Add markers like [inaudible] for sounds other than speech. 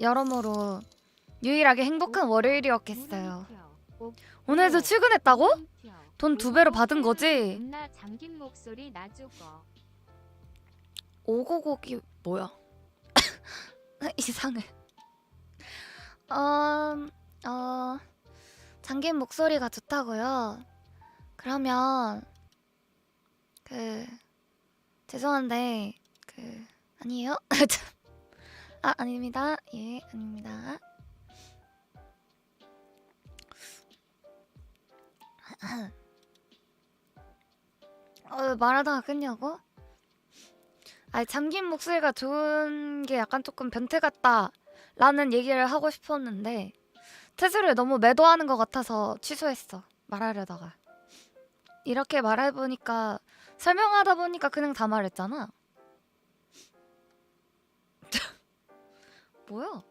여러모로 유일하게 행복한 월요일이었겠어요. 오늘도 출근했다고? 돈 두 배로 받은 거지? 오고곡이 뭐야? [laughs] 이상해. 어, 어, 잠긴 목소리가 좋다고요. 그러면 그 죄송한데 그 아니에요? [laughs] 아 아닙니다. 예 아닙니다. [clears throat] 어, 말하다가 끊냐고? 아 잠긴 목소리가 좋은 게 약간 조금 변태 같다 라는 얘기를 하고 싶었는데 태수를 너무 매도하는 것 같아서 취소했어 말하려다가 이렇게 말해보니까 설명하다 보니까 그냥 다 말했잖아 뭐야